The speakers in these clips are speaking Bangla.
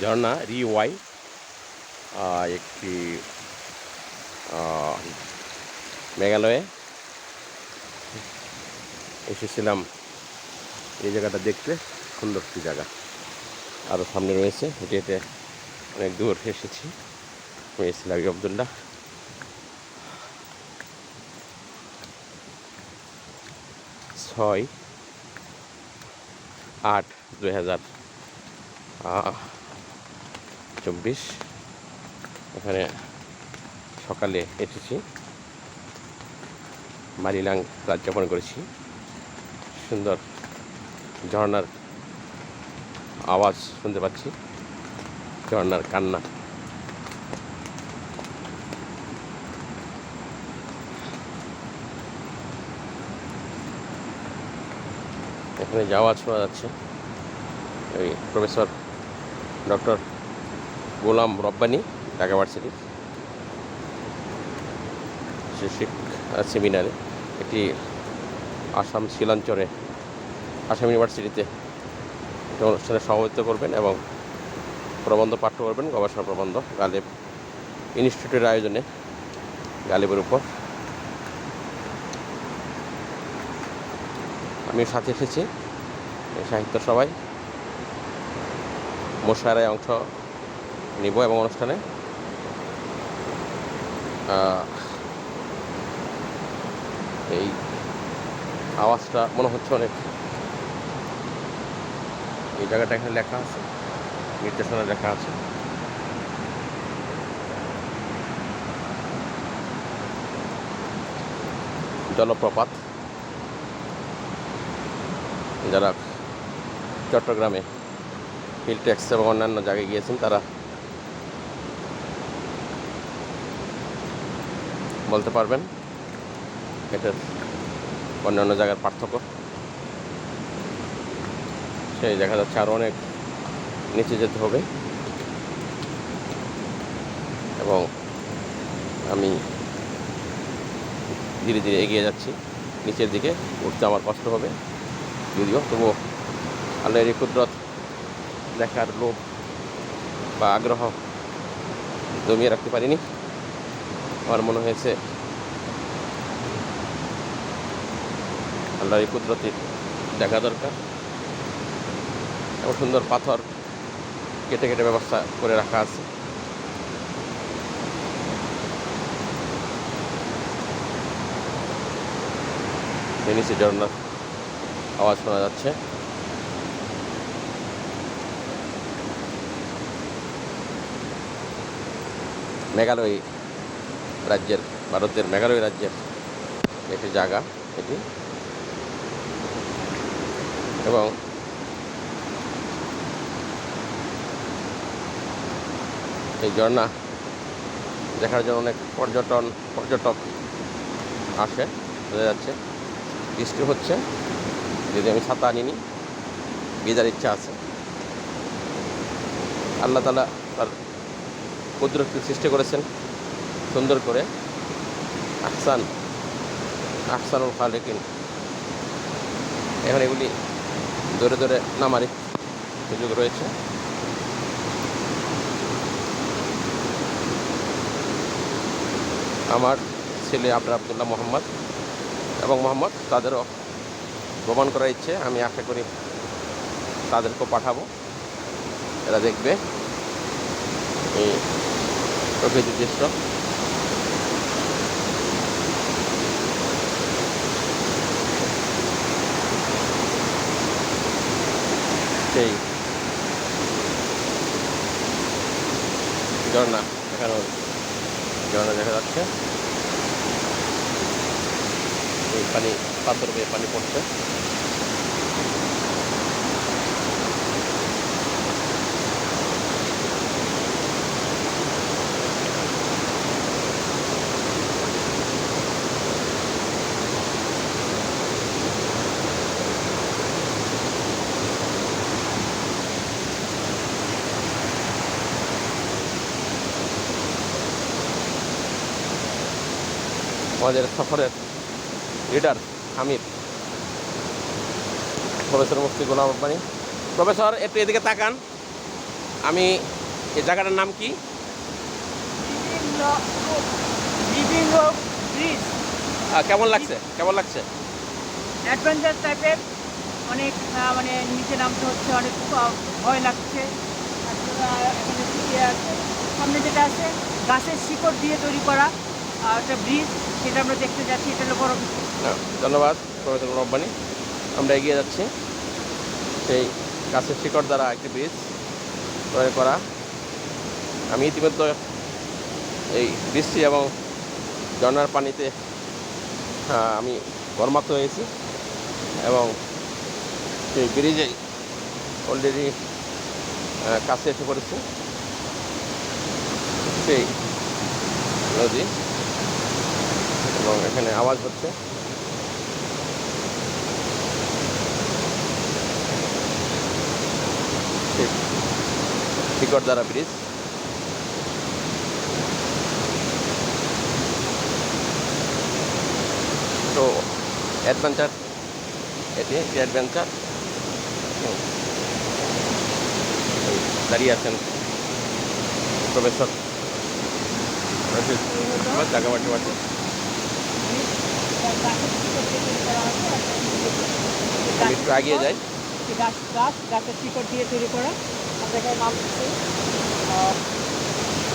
ঝর্ণা রিওয়াই একটি মেঘালয়ে এসেছিলাম। এই জায়গাটা দেখতে সুন্দর একটি জায়গা। আরও সামনে রয়েছে হেঁটে অনেক দূর এসেছি। আমি এসেছিলাম আবদুল্লাহ। ছয় আট দুই হাজার চব্বিশ। এখানে সকালে এসেছি। মারিলাং রাত যাপন করেছি। সুন্দর ঝর্নার আওয়াজ শুনতে পাচ্ছি। ঝর্নার কান্না। এখানে যাওয়া শোনা যাচ্ছে। ওই professor doctor Golam Rabbani, Dhaka university শিক্ষক সেমিনারে এটি আসাম শিলাঞ্চরে, আসাম ইউনিভার্সিটিতে একটি অনুষ্ঠানে সভাপতিত্ব করবেন এবং প্রবন্ধ পাঠ্য করবেন, গবেষণা প্রবন্ধ, গালেব ইনস্টিটিউটের আয়োজনে, গালেবের উপর। আমি সাথে এসেছি, সাহিত্য সভায়। মোশারায় অংশ নিব এবং অনুষ্ঠানে। এই আওয়াজটা মনে হচ্ছে অনেক। এই জায়গাটা এখানে লেখা আছে, নির্দেশনা লেখা আছে। জলপ্রপাত, যারা চট্টগ্রামে হিল ট্যাক্স এবং অন্যান্য জায়গায় গিয়েছেন, তারা বলতে পারবেন। এটার অন্যান্য জায়গার পার্থক্য। সেই দেখা যাচ্ছে আরও অনেক নিচে যেতে হবে। এবং আমি ধীরে ধীরে এগিয়ে যাচ্ছি। নিচের দিকে উঠতে আমার কষ্ট হবে। যদিও তবুও আল্লাহর কুদরত দেখার লোভ বা আগ্রহ জমিয়ে রাখতে পারিনি। আমার মনে হয়েছে। আল্লাহর কুদরতি দেখা দরকার। এবং সুন্দর পাথর কেটে কেটে ব্যবস্থা করে রাখা আছে। নিচে ঝর্ণার আওয়াজ শোনা যাচ্ছে। মেঘালয় রাজ্যের, ভারতের মেঘালয় রাজ্যের একটি জায়গা এটি। এবং এই ঝর্ণা দেখার জন্য অনেক পর্যটন, পর্যটক আসে বোঝা যাচ্ছে। বৃষ্টি হচ্ছে, যদি আমি ছাতা আনিনি, ভিজার ইচ্ছা আছে। আল্লাহ তালা তার কুদরতকে সৃষ্টি করেছেন। সুন্দর করে আহসান আহসানুল খালেকিন। এখন এগুলি ধরে ধরে নামারই সুযোগ রয়েছে। আমার ছেলে আবরার আবদুল্লাহ মোহাম্মদ এবং মোহাম্মদ তাদেরও ভ্রমণ করার ইচ্ছে, আমি আশা করি তাদেরকেও পাঠাবো। এরা দেখবে। এই প্রকৃতির দৃশ্য সেই ঝর্ণা এখানে ঝর্ণা দেখা যাচ্ছে। এই পানি পাথর বেয়ে পানি পড়ছে। আমাদের সফরের leader Amir professor Mufti Golam Abbani. Professor একটু এদিকে তাকান। আমি এই জায়গাটার নাম কি? কেমন লাগছে? কেমন লাগছে? অ্যাডভেঞ্চার টাইপের অনেক মানে নিচে নামতে হচ্ছে অনেক ভয় লাগছে। সামনে যেটা আছে গাছের শিকড় দিয়ে তৈরি করা। একটা ব্রিজ সেটা আমরা দেখতে যাচ্ছি, এটা হলো বড় কিছু ধন্যবাদ প্রফেসর রব্বানি আমরা এগিয়ে যাচ্ছি সেই গাছের শিকড় দ্বারা একটি ব্রিজ তৈরি করা। আমি ইতিমধ্যে এই বৃষ্টি এবং ঝর্নার পানিতে আমি গরমাক্ত হয়েছি এবং সেই ব্রিজেই অলরেডি কাছে এসে পড়েছি। সেই নদী। এবং এখানে আওয়াজ হচ্ছে। সেই শিকড় দ্বারা ব্রিজ। তো অ্যাডভেঞ্চার এটি অ্যাডভেঞ্চার। দাঁড়িয়ে আছেন প্রফেসর। রশিদ আহমেদ জাগাবাটি বাটি গাছের শিকড় দিয়ে তৈরি করা আছে আমি একটু এগিয়ে যাই। গাছ গাছ গাছের শিকড় দিয়ে তৈরি করা নাম দিচ্ছি আহ,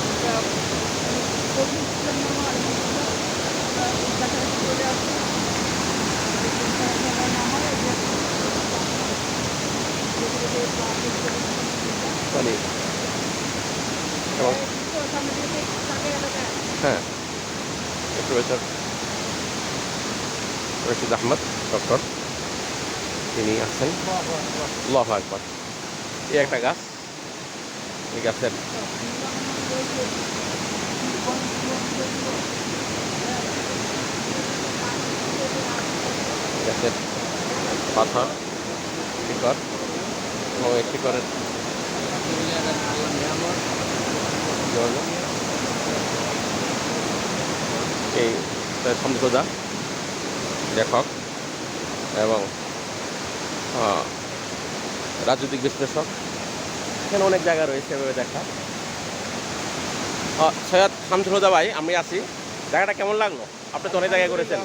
এটা রশিদ আহমদ ডক্টর। তিনি আছেন। লহ এই একটা গাছ, এই গাছের গাছের পাথর, শিকড়, এবং এই জন্য এই সমঝোদা লেখক এবং রাজনৈতিক বিশ্লেষক। এখানে অনেক জায়গা রয়েছে এভাবে দেখা। সৈয়দ শামসুলদা ভাই আমি আছি। জায়গাটা কেমন লাগল? আপনি তো অনেক জায়গায় করেছেন।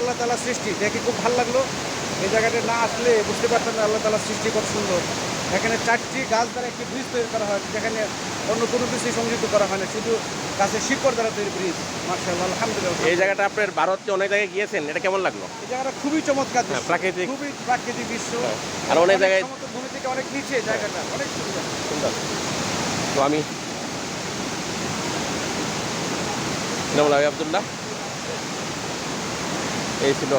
আল্লাহ তালা সৃষ্টি। দেখে খুব ভালো লাগল। এই জায়গাটা না আসলে বুঝতে পারতাম আল্লাহ তালা সৃষ্টি কত সুন্দর। এখানে চারটি গাছ দ্বারা একটি ব্রিজ তৈরি করা হয় যেখানে অন্য কোনো কিছুই সংযুক্ত করা হয় না শুধু গাছের শিকড় দ্বারা তৈরি ব্রিজ। মার্শাল্লাহ আলহামদুলিল্লাহ। এই জায়গাটা আপনার ভারতে অনেক জায়গায় গিয়েছেন এটা কেমন লাগল? এই জায়গাটা খুবই চমৎকার হ্যাঁ, প্রাকৃতিক। খুবই প্রাকৃতিক দৃশ্য। হ্যাঁ, আর অনেক জায়গায়- ভূমি থেকে অনেক নিচে জায়গাটা অনেক সুন্দর। সুন্দর। তো আমি আবদুল্লাহ। এই ছিল